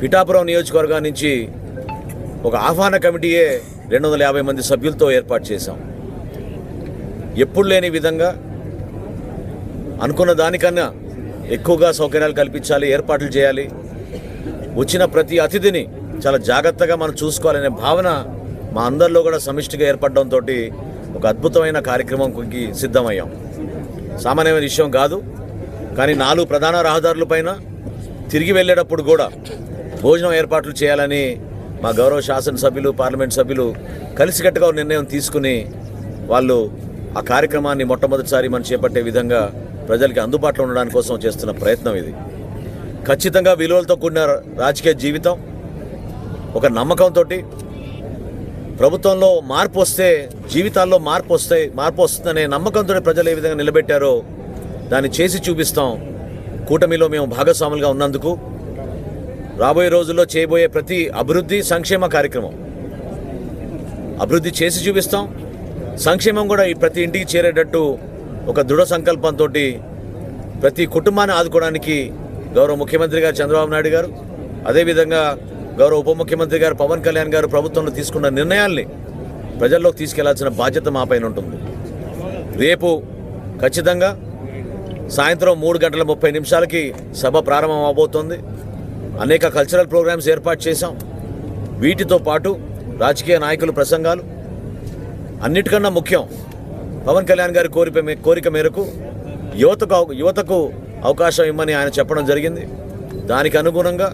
పిఠాపురం నియోజకవర్గం నుంచి ఒక ఆహ్వాన కమిటీయే రెండు వందల యాభై మంది సభ్యులతో ఏర్పాటు చేశాం. ఎప్పుడు లేని విధంగా అనుకున్న దానికన్నా ఎక్కువగా సౌకర్యాలు కల్పించాలి ఏర్పాట్లు చేయాలి. వచ్చిన ప్రతి అతిథిని చాలా జాగ్రత్తగా మనం చూసుకోవాలనే భావన మా అందరిలో కూడా సమిష్టిగా ఏర్పడడంతో ఒక అద్భుతమైన కార్యక్రమంకి సిద్ధమయ్యాం. సామాన్యమైన విషయం కాదు కానీ నాలుగు ప్రధాన రహదారులపైన తిరిగి వెళ్ళేటప్పుడు కూడా భోజనం ఏర్పాట్లు చేయాలని మా గౌరవ శాసనసభ్యులు పార్లమెంట్ సభ్యులు కలిసికట్టుగా నిర్ణయం తీసుకుని వాళ్ళు ఆ కార్యక్రమాన్ని మొట్టమొదటిసారి మనం చేపట్టే విధంగా ప్రజలకి అందుబాటులో ఉండడానికి కోసం చేస్తున్న ప్రయత్నం ఇది. ఖచ్చితంగా విలువలతో కూడిన రాజకీయ జీవితం ఒక నమ్మకంతో ప్రభుత్వంలో మార్పు వస్తే జీవితాల్లో మార్పు వస్తే మార్పు వస్తుందనే నమ్మకంతో ప్రజలు ఏ విధంగా నిలబెట్టారో దాన్ని చేసి చూపిస్తాం. కూటమిలో మేము భాగస్వాములుగా ఉన్నందుకు రాబోయే రోజుల్లో చేయబోయే ప్రతి అభివృద్ధి సంక్షేమ కార్యక్రమం. అభివృద్ధి చేసి చూపిస్తాం. సంక్షేమం కూడా ఈ ప్రతి ఇంటికి చేరేటట్టు ఒక దృఢ సంకల్పంతో ప్రతి కుటుంబాన్ని ఆదుకోవడానికి గౌరవ ముఖ్యమంత్రి గారు చంద్రబాబు నాయుడు గారు అదేవిధంగా గౌరవ ఉప ముఖ్యమంత్రి గారు పవన్ కళ్యాణ్ గారు ప్రభుత్వంలో తీసుకున్న నిర్ణయాల్ని ప్రజల్లోకి తీసుకెళ్ళాల్సిన బాధ్యత మా పైన ఉంటుంది. రేపు ఖచ్చితంగా సాయంత్రం మూడు గంటల ముప్పై నిమిషాలకి సభ ప్రారంభం అవబోతోంది. అనేక కల్చరల్ ప్రోగ్రామ్స్ ఏర్పాటు చేశాం. వీటితో పాటు రాజకీయ నాయకుల ప్రసంగాలు. అన్నిటికన్నా ముఖ్యం పవన్ కళ్యాణ్ గారి కోరిక కోరిక మేరకు యువతకు యువతకు అవకాశం ఇమ్మని ఆయన చెప్పడం జరిగింది. దానికి అనుగుణంగా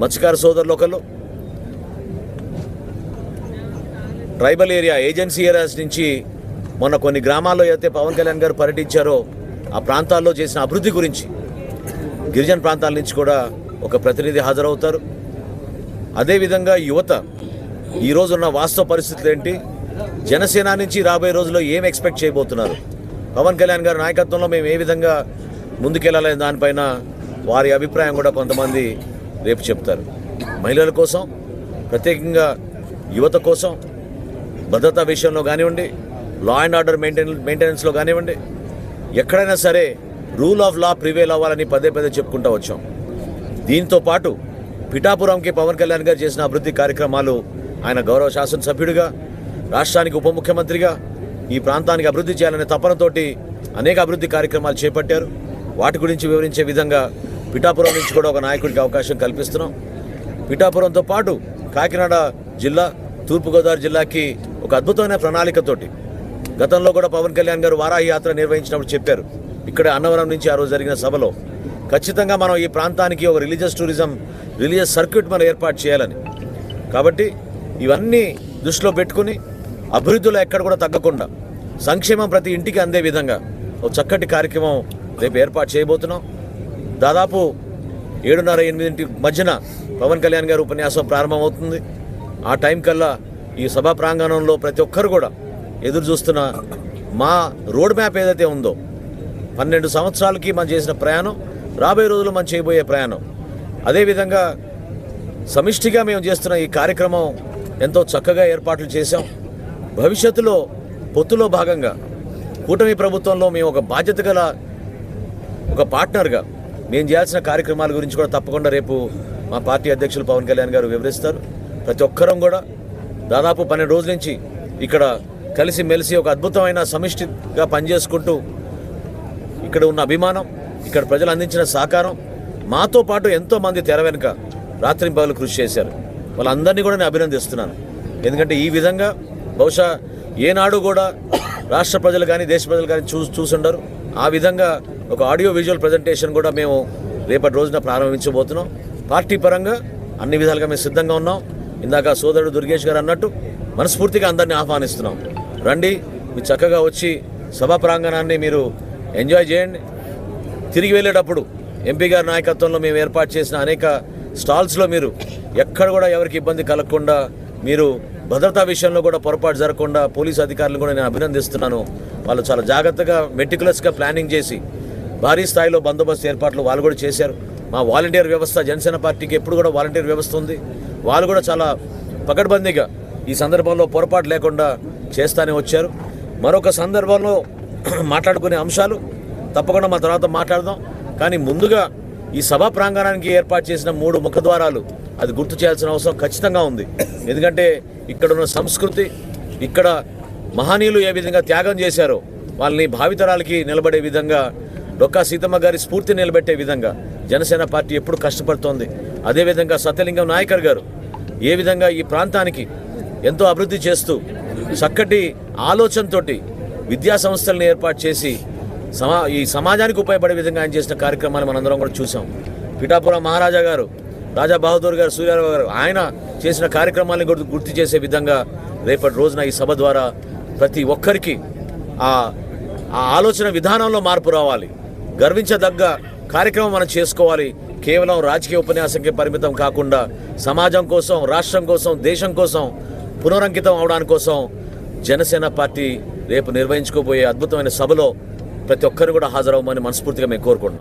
మత్స్యకార సోదరులు ఒకళ్ళు ట్రైబల్ ఏరియా ఏజెన్సీ ఏరియాస్ నుంచి మొన్న కొన్ని గ్రామాల్లో అయితే పవన్ కళ్యాణ్ గారు పర్యటించారో ఆ ప్రాంతాల్లో చేసిన అభివృద్ధి గురించి గిరిజన ప్రాంతాల నుంచి కూడా ఒక ప్రతినిధి హాజరవుతారు. అదేవిధంగా యువత ఈరోజున్న వాస్తవ పరిస్థితులు ఏంటి? జనసేన నుంచి రాబోయే రోజుల్లో ఏం ఎక్స్పెక్ట్ చేయబోతున్నారు? పవన్ కళ్యాణ్ గారి నాయకత్వంలో మేము ఏ విధంగా ముందుకెళ్ళాలనే దానిపైన వారి అభిప్రాయం కూడా కొంతమంది రేపు చెప్తారు. మహిళల కోసం ప్రత్యేకంగా యువత కోసం భద్రతా విషయంలో కానివ్వండి లా అండ్ ఆర్డర్ మెయింటెన్ మెయింటెనెన్స్లో కానివ్వండి ఎక్కడైనా సరే రూల్ ఆఫ్ లా ప్రివేల్ అవ్వాలని పదే పదే చెప్పుకుంటూ వచ్చాం. దీంతో పాటు పిఠాపురంకి పవన్ కళ్యాణ్ గారు చేసిన అభివృద్ధి కార్యక్రమాలు ఆయన గౌరవ శాసనసభ్యుడిగా రాష్ట్రానికి ఉప ముఖ్యమంత్రిగా ఈ ప్రాంతానికి అభివృద్ధి చేయాలనే తపనతోటి అనేక అభివృద్ధి కార్యక్రమాలు చేపట్టారు. వాటి గురించి వివరించే విధంగా పిఠాపురం నుంచి కూడా ఒక నాయకుడికి అవకాశం కల్పిస్తున్నాం. పిఠాపురంతో పాటు కాకినాడ జిల్లా తూర్పుగోదావరి జిల్లాకి ఒక అద్భుతమైన ప్రణాళికతోటి గతంలో కూడా పవన్ కళ్యాణ్ గారు వారాహి యాత్ర నిర్వహించినప్పుడు చెప్పారు. ఇక్కడ అన్నవరం నుంచి ఆ రోజు జరిగిన సభలో ఖచ్చితంగా మనం ఈ ప్రాంతానికి ఒక రిలీజియస్ టూరిజం రిలీజియస్ సర్క్యూట్ మనం ఏర్పాటు చేయాలని. కాబట్టి ఇవన్నీ దృష్టిలో పెట్టుకుని అభివృద్ధిలో ఎక్కడ కూడా తగ్గకుండా సంక్షేమం ప్రతి ఇంటికి అందే విధంగా ఒక చక్కటి కార్యక్రమం రేపు ఏర్పాటు చేయబోతున్నాం. దాదాపు ఏడున్నర ఎనిమిదింటి మధ్యన పవన్ కళ్యాణ్ గారి ఉపన్యాసం ప్రారంభమవుతుంది. ఆ టైం కల్లా ఈ సభా ప్రాంగణంలో ప్రతి ఒక్కరు కూడా ఎదురు చూస్తున్న మా రోడ్ మ్యాప్ ఏదైతే ఉందో పన్నెండు సంవత్సరాలకి మనం చేసిన ప్రయాణం రాబోయే రోజులు మనం చేయబోయే ప్రయాణం. అదేవిధంగా సమిష్టిగా మేము చేస్తున్న ఈ కార్యక్రమం ఎంతో చక్కగా ఏర్పాట్లు చేశాం. భవిష్యత్తులో పొత్తులో భాగంగా కూటమి ప్రభుత్వంలో మేము ఒక బాధ్యత గల ఒక పార్ట్నర్గా మేము చేయాల్సిన కార్యక్రమాల గురించి కూడా తప్పకుండా రేపు మా పార్టీ అధ్యక్షులు పవన్ కళ్యాణ్ గారు వివరిస్తారు. ప్రతి ఒక్కరం కూడా దాదాపు పన్నెండు రోజుల నుంచి ఇక్కడ కలిసి మెలిసి ఒక అద్భుతమైన సమిష్టిగా పనిచేసుకుంటూ ఇక్కడ ఉన్న అభిమానం ఇక్కడ ప్రజలు అందించిన సహకారం మాతో పాటు ఎంతోమంది తెర వెనుక రాత్రింపగలు కృషి చేశారు. వాళ్ళందరినీ కూడా నేను అభినందిస్తున్నాను. ఎందుకంటే ఈ విధంగా బహుశా ఏనాడు కూడా రాష్ట్ర ప్రజలు కానీ దేశ ప్రజలు కానీ చూ చూసుండరు. ఆ విధంగా ఒక ఆడియో విజువల్ ప్రజెంటేషన్ కూడా మేము రేపటి రోజున ప్రారంభించబోతున్నాం. పార్టీ పరంగా అన్ని విధాలుగా మేము సిద్ధంగా ఉన్నాం. ఇందాక సోదరుడు దుర్గేష్ గారు అన్నట్టు మనస్ఫూర్తిగా అందరినీ ఆహ్వానిస్తున్నాం. రండి మీరు చక్కగా వచ్చి సభా ప్రాంగణాన్ని మీరు ఎంజాయ్ చేయండి. తిరిగి వెళ్ళేటప్పుడు ఎంపీ గారి నాయకత్వంలో మేము ఏర్పాటు చేసిన అనేక స్టాల్స్లో మీరు ఎక్కడ కూడా ఎవరికి ఇబ్బంది కలగకుండా మీరు భద్రతా విషయంలో కూడా పొరపాటు జరగకుండా పోలీసు అధికారులు కూడా నేను అభినందిస్తున్నాను. వాళ్ళు చాలా జాగ్రత్తగా మెటికులస్గా ప్లానింగ్ చేసి భారీ స్థాయిలో బందోబస్తు ఏర్పాట్లు వాళ్ళు కూడా చేశారు. మా వాలంటీర్ వ్యవస్థ జనసేన పార్టీకి ఎప్పుడు కూడా వాలంటీర్ వ్యవస్థ ఉంది. వాళ్ళు కూడా చాలా పకడ్బందీగా ఈ సందర్భంలో పొరపాటు లేకుండా చేస్తానే వచ్చారు. మరొక సందర్భంలో మాట్లాడుకునే అంశాలు తప్పకుండా మా తర్వాత మాట్లాడదాం. కానీ ముందుగా ఈ సభా ప్రాంగణానికి ఏర్పాటు చేసిన మూడు ముఖద్వారాలు అది గుర్తు చేయాల్సిన అవసరం ఖచ్చితంగా ఉంది. ఎందుకంటే ఇక్కడ ఉన్న సంస్కృతి ఇక్కడ మహనీయులు ఏ విధంగా త్యాగం చేశారో వాళ్ళని భావితరాలకి నిలబడే విధంగా డొక్కా సీతమ్మ గారి స్ఫూర్తి నిలబెట్టే విధంగా జనసేన పార్టీ ఎప్పుడు కష్టపడుతోంది. అదేవిధంగా సత్యలింగం నాయకర్ గారు ఏ విధంగా ఈ ప్రాంతానికి ఎంతో అభివృద్ధి చేస్తూ చక్కటి ఆలోచనతోటి విద్యా సంస్థలను ఏర్పాటు చేసి సమా ఈ సమాజానికి ఉపయోగపడే విధంగా ఆయన చేసిన కార్యక్రమాలు మనందరం కూడా చూసాం. పిఠాపురం మహారాజా గారు రాజా బహదూర్ గారు సూర్యారావు గారు ఆయన చేసిన కార్యక్రమాలను గుర్తు గుర్తు చేసే విధంగా రేపటి రోజున ఈ సభ ద్వారా ప్రతి ఒక్కరికి ఆ ఆ ఆలోచన విధానంలో మార్పు రావాలి. గర్వించదగ్గ కార్యక్రమం మనం చేసుకోవాలి. కేవలం రాజకీయ ఉపన్యాసంకే పరిమితం కాకుండా సమాజం కోసం రాష్ట్రం కోసం దేశం కోసం పునరంకితం అవడానికి కోసం జనసేన పార్టీ రేపు నిర్వహించుకోబోయే అద్భుతమైన సభలో ప్రతి ఒక్కరు కూడా హాజరవ్వమని మనస్ఫూర్తిగా మేము కోరుకుంటున్నాం.